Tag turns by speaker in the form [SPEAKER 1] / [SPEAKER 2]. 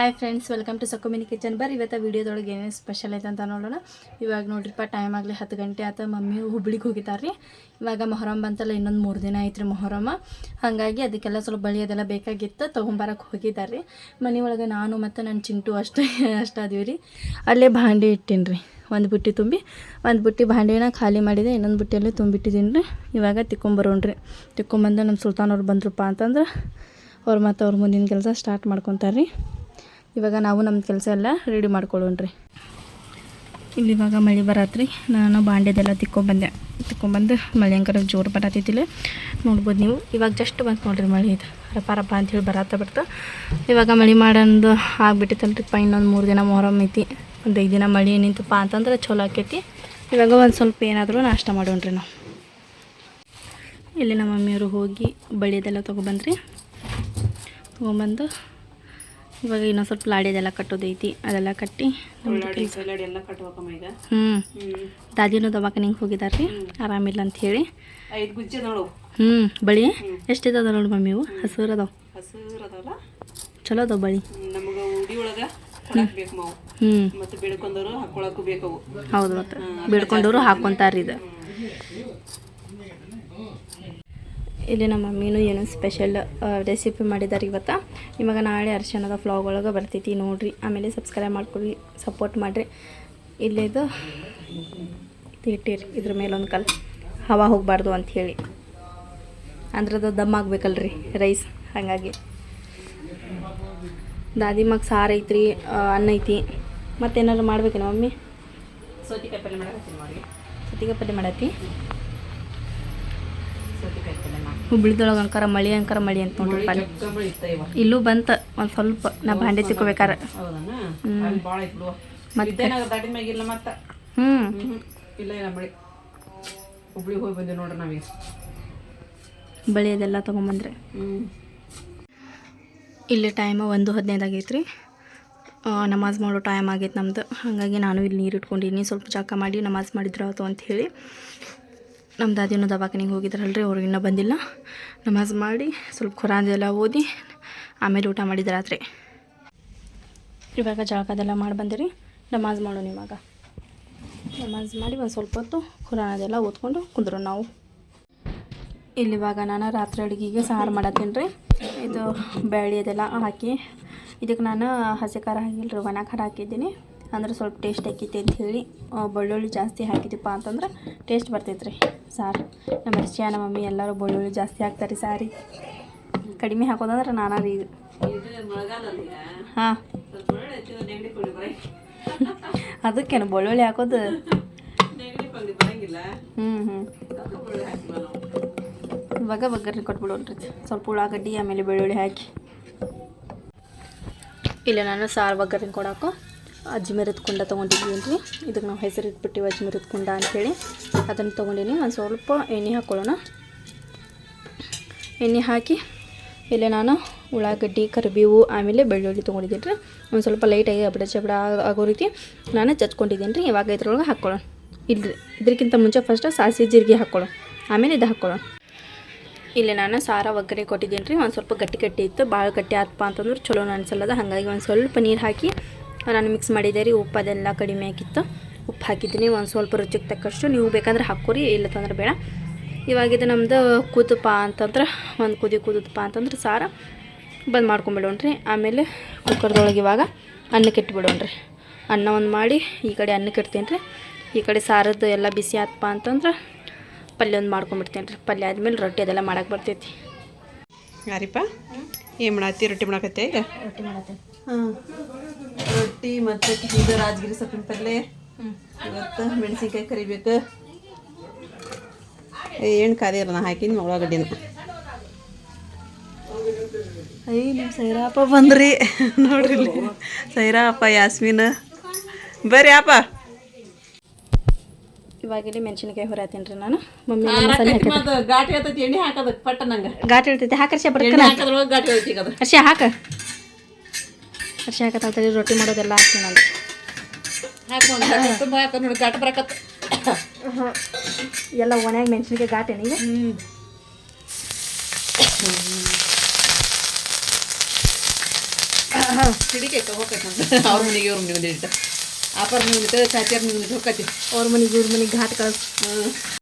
[SPEAKER 1] Hi friends welcome to ಸಕೋಮಿನಿ kitchen ಬರ್ ಇವತ್ತು ವೀಡಿಯೋದೊಳಗೆ ಏನೇನು ಸ್ಪೆಷಲ್ ಐತೆ ಅಂತ ನೋಡೋಣ. ಇವಾಗ ನೋಡ್ರಿಪ್ಪ ಟೈಮ್ ಆಗಲಿ ಹತ್ತು ಗಂಟೆ ಆತ ಮಮ್ಮಿ ಹುಬ್ಳಿಗೆ ಹೋಗಿದ್ದಾರೆ ರೀ ಇವಾಗ ಮೊಹರಂ ಬಂತಲ್ಲ, ಇನ್ನೊಂದು ಮೂರು ದಿನ ಐತ್ರಿ ಮೊಹರಮ ಹಾಗಾಗಿ ಅದಕ್ಕೆಲ್ಲ ಸ್ವಲ್ಪ ಬಳಿ ಅದೆಲ್ಲ ಬೇಕಾಗಿತ್ತು ತೊಗೊಂಬರಕ್ಕೆ ಹೋಗಿದ್ದಾರೆ ರೀ ಮನೆಯೊಳಗೆ ನಾನು ಮತ್ತು ನನ್ನ ಚಿಂಟು ಅಷ್ಟೇ, ಅಷ್ಟು ಅದೀವಿ ರೀ ಅಲ್ಲೇ ಭಾಂಡೆ ಇಟ್ಟೀನಿ ರೀ ಒಂದು ಬುಟ್ಟಿ ತುಂಬಿ. ಒಂದು ಬುಟ್ಟಿ ಭಾಂಡೆನ ಖಾಲಿ ಮಾಡಿದೆ, ಇನ್ನೊಂದು ಬುಟ್ಟಿಯಲ್ಲಿ ತುಂಬಿಟ್ಟಿದ್ದೀನಿ ರೀ ಇವಾಗ ತಿಕ್ಕೊಂಬರೋಣ್ರಿ. ತಿಕ್ಕೊಂಬಂದು ನಮ್ಮ ಸುಲ್ತಾನವ್ರು ಬಂದ್ರಪ್ಪ ಅಂತಂದ್ರೆ, ಅವ್ರು ಮತ್ತು ಅವ್ರ ಮುಂದಿನ ಕೆಲಸ ಸ್ಟಾರ್ಟ್ ಮಾಡ್ಕೊತಾರೆ ರೀ ಇವಾಗ ನಾವು ನಮ್ಮ ಕೆಲಸ ಎಲ್ಲ ರೆಡಿ ಮಾಡ್ಕೊಳ್ಳೋಣ್ರಿ ಇಲ್ಲಿ ಇವಾಗ ಮಳೆ ಬರತ್ರಿ. ನಾನು ಬಾಂಡೆದೆಲ್ಲ ತಿಕ್ಕೊಂಬಂದೆ ತಿಕ್ಕೊಂಬಂದು ಮಳೆ ಹಂಗಾರ ಜೋರು ಬರತ್ತಿದ್ದಿಲ್ಲ ನೋಡ್ಬೋದು ನೀವು. ಇವಾಗ ಜಸ್ಟ್ ಬಂತು ನೋಡ್ರಿ ಮಳೆ ಇದು. ರಪ್ಪ ರಪ್ಪ ಅಂಥೇಳಿ ಬರತ್ತ ಬರ್ತ ಇವಾಗ ಮಳೆ ಮಾಡಂದು ಆಗ್ಬಿಟ್ಟಿತ್ತಲ್ರಿಪ್ಪ ಇನ್ನೊಂದು ಮೂರು ದಿನ ಮೊಹರಮ್ ಐತಿ. ಒಂದು ಐದು ದಿನ ಮಳೆ ನಿಂತಪ್ಪ ಅಂತಂದ್ರೆ ಚಲೋ ಆಕೈತಿ. ಇವಾಗ ಒಂದು ಸ್ವಲ್ಪ ಏನಾದರೂ ನಾಷ್ಟ ಮಾಡೋಣ್ರಿ ನಾವು. ಇಲ್ಲಿ ನಮ್ಮ ಮಮ್ಮಿಯವರು ಹೋಗಿ ಬಳಿದೆಲ್ಲ ತೊಗೊಬಂದ್ರಿ ತೊಗೊಂಬಂದು ಇವಾಗ ಇನ್ನೊಂದು ಸ್ವಲ್ಪ ಲಾಡಿದೆಲ್ಲ ಕಟ್ಟೋದೈತಿ ಅದೆಲ್ಲ ಕಟ್ಟಿ ಹ್ಞೂ ದಾದಿನೂ ದವಾಖಾನಿಗೆ ಹೋಗಿದ್ದಾರೆ ರೀ ಆರಾಮಿಲ್ಲ ಅಂತ ಹೇಳಿ. ಹ್ಞೂ ಬಳಿ ಎಷ್ಟಿದಾವ ನೋಡಿ ಮಮ್ಮಿ ಇವು? ಹಸಿರು ಅದಾವ. ಚಲೋ ಅದಾವ ಬಳಿ.
[SPEAKER 2] ಹ್ಮ್
[SPEAKER 1] ಹ್ಞೂ ಹೌದು ಮತ್ತು. ಬೇಡ್ಕೊಂಡವರು ಹಾಕ್ಕೊಂತಾರೆ ಇದು. ಇಲ್ಲಿ ನಮ್ಮ ಮಮ್ಮಿನೂ ಏನೋ ಸ್ಪೆಷಲ್ ರೆಸಿಪಿ ಮಾಡಿದ್ದಾರೆ ಇವತ್ತು. ಇವಾಗ ನಾಳೆ ಅರ್ಶನದ ಫ್ಲಾಗ್ ಒಳಗೆ ಬರ್ತೈತಿ ನೋಡಿರಿ. ಆಮೇಲೆ ಸಬ್ಸ್ಕ್ರೈಬ್ ಮಾಡ್ಕೊಳ್ಳಿ ಸಪೋರ್ಟ್ ಮಾಡಿರಿ. ಇಲ್ಲಿದು ಇಟ್ಟಿರಿ ಇದ್ರ ಮೇಲೊಂದು ಕಲ್. ಹವಾ ಹೋಗಬಾರ್ದು ಅಂಥೇಳಿ ಅಂದ್ರೆ ಅದು ದಮ್ ಆಗ್ಬೇಕಲ್ರಿ ರೈಸ್ ಹಾಗಾಗಿ. ದಾದಿ ಮಗ ಸಾರು ಐತ್ರಿ ಅನ್ನ ಐತಿ. ಮತ್ತೇನಾದ್ರು ಮಾಡ್ಬೇಕೇನು ಮಮ್ಮಿ?
[SPEAKER 2] ಸೌತಿಕಾಯಿ ಪಲ್ಯ ಮಾಡಿ ಸೌತಿಕಾಯಿ ಪಲ್ಯ ಮಾಡತ್ತಿ
[SPEAKER 1] ಹುಬ್ಳಿದೊಳಗೆ ಅಂಕಾರ ಮಳಿ ಅಂಕಾರ ಮಳಿ ಅಂತ ನೋಡ್ರಿ ಪಾನಿ
[SPEAKER 2] ಇವ
[SPEAKER 1] ಇಲ್ಲೂ ಬಂತ ಒಂದು ಸ್ವಲ್ಪ ನಾ ಭಾಂಡೆ ತಿಕ್ಕೋಬೇಕಾರ. ಮತ್ತೆ? ಹ್ಞೂ
[SPEAKER 2] ಹುಬ್ಳಿಗೆ ಹೋಗಿ ಬಂದೇವಿ ನೋಡ್ರಿ ನಾವೀಗ.
[SPEAKER 1] ಬಳಿ ಅದೆಲ್ಲ ತಗೊಂಬಂದ್ರೆ. ಇಲ್ಲಿ ಟೈಮ್ ಒಂದು ಹದಿನೈದು ಆಗೈತೆ ರೀ ನಮಾಜ್ ಮಾಡೋ ಟೈಮ್ ಆಗೈತೆ ನಮ್ದು. ಹಾಗಾಗಿ ನಾನು ಇಲ್ಲಿ ನೀರು ಇಟ್ಕೊಂಡಿನಿ. ಸ್ವಲ್ಪ ಜಾಕ ಮಾಡಿ ನಮಾಜ್ ಮಾಡಿದ್ರು ಆಯ್ತು ಅಂತ ಹೇಳಿ. ನಮ್ಮ ದಾದಿನೂ ದವಾಖಾನಿಗೆ ಹೋಗಿದ್ರಲ್ರಿ ಅವ್ರಿಗೆ ಇನ್ನೂ ಬಂದಿಲ್ಲ. ನಮಾಜ್ ಮಾಡಿ ಸ್ವಲ್ಪ ಖುರಾನ್ ಎಲ್ಲ ಓದಿ ಆಮೇಲೆ ಊಟ ಮಾಡಿದ್ರು ರಾತ್ರಿ. ಇವಾಗ ಜಳಕದೆಲ್ಲ ಮಾಡಿ ಬಂದಿರಿ, ನಮಾಜ್ ಮಾಡೋಣ ಇವಾಗ. ನಮಾಜ್ ಮಾಡಿ ಒಂದು ಸ್ವಲ್ಪ ಹೊತ್ತು ಖುರಾನ್ ಅದೆಲ್ಲ ಓದ್ಕೊಂಡು ಕುಂದ್ರು ನಾವು. ಇಲ್ಲಿ ಇವಾಗ ನಾನು ರಾತ್ರಿ ಅಡುಗೆಗೆ ಸಾರು ಮಾಡತ್ತೀನಿ ರೀ. ಇದು ಬೇಳೆ ಅದೆಲ್ಲ ಹಾಕಿ, ಇದಕ್ಕೆ ನಾನು ಹಸಿ ಖಾರ ಹಾಕಿಲ್ಲ ರೀ, ಒಣ ಖಾರ ಹಾಕಿದ್ದೀನಿ. ಅಂದ್ರೆ ಸ್ವಲ್ಪ ಟೇಸ್ಟ್ ಆಕೈತಿ ಅಂತ ಹೇಳಿ ಬೆಳ್ಳುಳ್ಳಿ ಜಾಸ್ತಿ ಹಾಕಿದೀಪ್ಪ ಅಂತಂದ್ರೆ ಟೇಸ್ಟ್ ಬರ್ತೈತೆ ರೀ ಸಾರು. ನಮ್ಮ ಅಜ್ಜಿ ನಮ್ಮ ಮಮ್ಮಿ ಎಲ್ಲರೂ ಬೆಳ್ಳುಳ್ಳಿ ಜಾಸ್ತಿ ಹಾಕ್ತಾರೆ ಸಾರಿ. ಕಡಿಮೆ ಹಾಕೋದಂದ್ರೆ ನಾನಾ ರೀ ಇದು. ಹಾಂ. ಅದಕ್ಕೇನು ಬೆಳ್ಳುಳ್ಳಿ ಹಾಕೋದು? ಹ್ಞೂ ಹ್ಞೂ ಇವಾಗ ಒಗ್ಗರಣೆ ಕೊಟ್ಬಿಡೋಣ್ರಿ. ಸ್ವಲ್ಪ ಉಳ್ಳಾಗಡ್ಡಿ, ಆಮೇಲೆ ಬೆಳ್ಳುಳ್ಳಿ ಹಾಕಿ. ಇಲ್ಲ, ನಾನು ಸಾರು ಒಗ್ಗರಣೆ ಕೊಡೋಕೆ. ಅಜ್ಮಿರದ ಕುಂಡ ತೊಗೊಂಡಿದ್ದೀವಿ ರೀ ಇದಕ್ಕೆ ನಾವು ಹೆಸರು ಇಟ್ಬಿಟ್ಟಿವಿ ಅಜ್ಮಿರದ ಕುಂಡ ಅಂಥೇಳಿ ಅದನ್ನು ತೊಗೊಂಡೀನಿ. ಒಂದು ಸ್ವಲ್ಪ ಎಣ್ಣೆ ಹಾಕ್ಕೊಳ್ಳೋಣ ಎಣ್ಣೆ ಹಾಕಿ ಇಲ್ಲಿ ನಾನು ಉಳ್ಳಾಗಡ್ಡಿ, ಕರಿಬೇವು, ಆಮೇಲೆ ಬೆಳ್ಳುಳ್ಳಿ ತೊಗೊಂಡಿದ್ದೀನಿ ರೀ. ಒಂದು ಸ್ವಲ್ಪ ಲೈಟಾಗಿ ಅಬಡ ಚಬಡ ಆಗೋ ರೀತಿ ನಾನು ಚಚ್ಕೊಂಡಿದ್ದೀನಿ ರೀ. ಇವಾಗ ಇದ್ರೊಳಗೆ ಹಾಕ್ಕೊಳ್ಳೋಣ ಇಲ್ರಿ ಇದಕ್ಕಿಂತ ಮುಂಚೆ ಫಸ್ಟ್ ಸಾಸಿ ಜೀರಿಗೆ ಹಾಕ್ಕೊಳ್ಳೋಣ ಆಮೇಲೆ ಇದು ಹಾಕ್ಕೊಳ್ಳೋಣ ಇಲ್ಲಿ ನಾನು ಸಾರ ಒಗ್ಗರಣೆ ಕೊಟ್ಟಿದ್ದೀನಿ ರೀ. ಒಂದು ಸ್ವಲ್ಪ ಗಟ್ಟಿ ಗಟ್ಟಿ ಇತ್ತು. ಭಾಳ ಗಟ್ಟಿ ಆತಪ್ಪ ಅಂತಂದ್ರೆ ಚಲೋ ಅನ್ಸಲ್ಲದ. ಹಾಗಾಗಿ ಒಂದು ಸ್ವಲ್ಪ ನೀರು ಹಾಕಿ ನಾನು ಮಿಕ್ಸ್ ಮಾಡಿದ್ದೆ ರೀ, ಉಪ್ಪು ಅದೆಲ್ಲ ಕಡಿಮೆ ಆಗಿತ್ತು ಉಪ್ಪು ಹಾಕಿದ್ದೀನಿ, ಒಂದು ಸ್ವಲ್ಪ ರುಚಿಗೆ ತಕ್ಕಷ್ಟು ನೀವು ಬೇಕಂದ್ರೆ ಹಾಕೋರಿ ಇಲ್ಲ ಇಲ್ಲತ್ತಂದ್ರೆ ಬೇಡ. ಇವಾಗ ಇದು ನಮ್ದು ಕೂತಪ್ಪ ಅಂತಂದ್ರೆ, ಒಂದು ಕುದಿ ಕುದಪ್ಪ ಅಂತಂದ್ರೆ ಸಾರ. ಬಂದ್ ಮಾಡ್ಕೊಂಬಿಡೋಣ್ರಿ. ಆಮೇಲೆ ಕುಕ್ಕರ್ದೊಳಗೆ ಇವಾಗ ಅನ್ನಕ್ಕೆ ಇಟ್ಬಿಡೋಣ್ರಿ. ಅನ್ನ ಒಂದು ಮಾಡಿ, ಈ ಕಡೆ ಅನ್ನಕ್ಕೆ ಇಡ್ತೀನಿ ರೀ ಈ ಕಡೆ ಸಾರದ್ದು ಎಲ್ಲ ಬಿಸಿ ಆತಪ್ಪ ಅಂತಂದ್ರೆ ಪಲ್ಯ ಒಂದು ಮಾಡ್ಕೊಂಬಿಡ್ತೀನಿ ರೀ ಪಲ್ಯ ಆದಮೇಲೆ ರೊಟ್ಟಿ ಅದೆಲ್ಲ ಮಾಡಕ್ಕೆ ಬರ್ತೈತಿ.
[SPEAKER 2] ಯಾರಿಪ್ಪ? ಏನು ಮಾಡತ್ತಿ? ರೊಟ್ಟಿ ಮಾಡಕತ್ತೆ ಈಗ?
[SPEAKER 1] ರೊಟ್ಟಿ ಮಾಡತ್ತೆ.
[SPEAKER 2] ಹಾಂ. ರೊಟ್ಟಿ ಮತ್ತು ಇದು ರಾಜಗಿರಿ ಸೊಪ್ಪಿನ ಪಲ್ಲೆ. ಇವತ್ತು ಮೆಣಸಿನ್ಕಾಯಿ ಕರಿಬೇಕು. ಏನು ಕಾದಿಲ್ಲ ನಾ ಹಾಕಿನ ಉಳ್ಳಾಗಡ್ಡಿನ ಅಯ್ಯ ನಿಮ್ಮ ಸೈರಾಪ ಬಂದ್ರಿ. ನೋಡ್ರಿ ಸೈರಾಪ್ಪ ಸೈರಾಪ ಯಾಸ್ಮಿನ್. ಬರ್ರಿ ಅಪ್ಪ.
[SPEAKER 1] ಇವಾಗಿಲ್ಲಿ ಮೆಣಸಿನಕಾಯಿ ಹೊರತೀನಿ ರೀ ನಾನು. ಮಮ್ಮಿ
[SPEAKER 2] ಘಾಟಿ ಆತೈತಿ ಎಣ್ಣೆ ಹಾಕೋದಕ್ಕೆ ಪಟ್ಟ ನಂಗೆ.
[SPEAKER 1] ಘಾಟಿ ಇರ್ತೈತಿ ಹಾಕರ್ಷ
[SPEAKER 2] ಬರ್ತೀನಿ ಘಾಟಿ ಅದು.
[SPEAKER 1] ಹರ್ಷ ಹಾಕ. ಹರ್ಷ ಹಾಕತ್ತಲ್ಲಿ ರೊಟ್ಟಿ ಮಾಡೋದೆಲ್ಲ ಹಾಕ್ತೀನಿ ನಾನು.
[SPEAKER 2] ಹಾಕೊಂಡು ತುಂಬ ಹಾಕೋದು ನೋಡಿ ಘಾಟ್ ಬರಕತ್ತ
[SPEAKER 1] ಎಲ್ಲ ಒಣಗಿ ಮೆಣಸಿನಕಾಯಿ ಘಾಟ್ ಈಗ?
[SPEAKER 2] ಹಿಡಿಕೆ ಅವ್ರ ಮನೆಗೆ ಇವ್ರ ಮನೆ ಬಂದಿಟ್ಟು ಆಪರ್ ನಿಂದಿಟ್ಟು ಚಾಚಿಯರ್ ನಿಂದಿಟ್ಟು ಹೋಗತಿ
[SPEAKER 1] ಅವ್ರ ಮನೆಗೆ ಇವ್ರ ಮನೆಗೆ ಘಾಟ್ ಕಳ್ಸಿ
[SPEAKER 2] ಹ್ಞೂ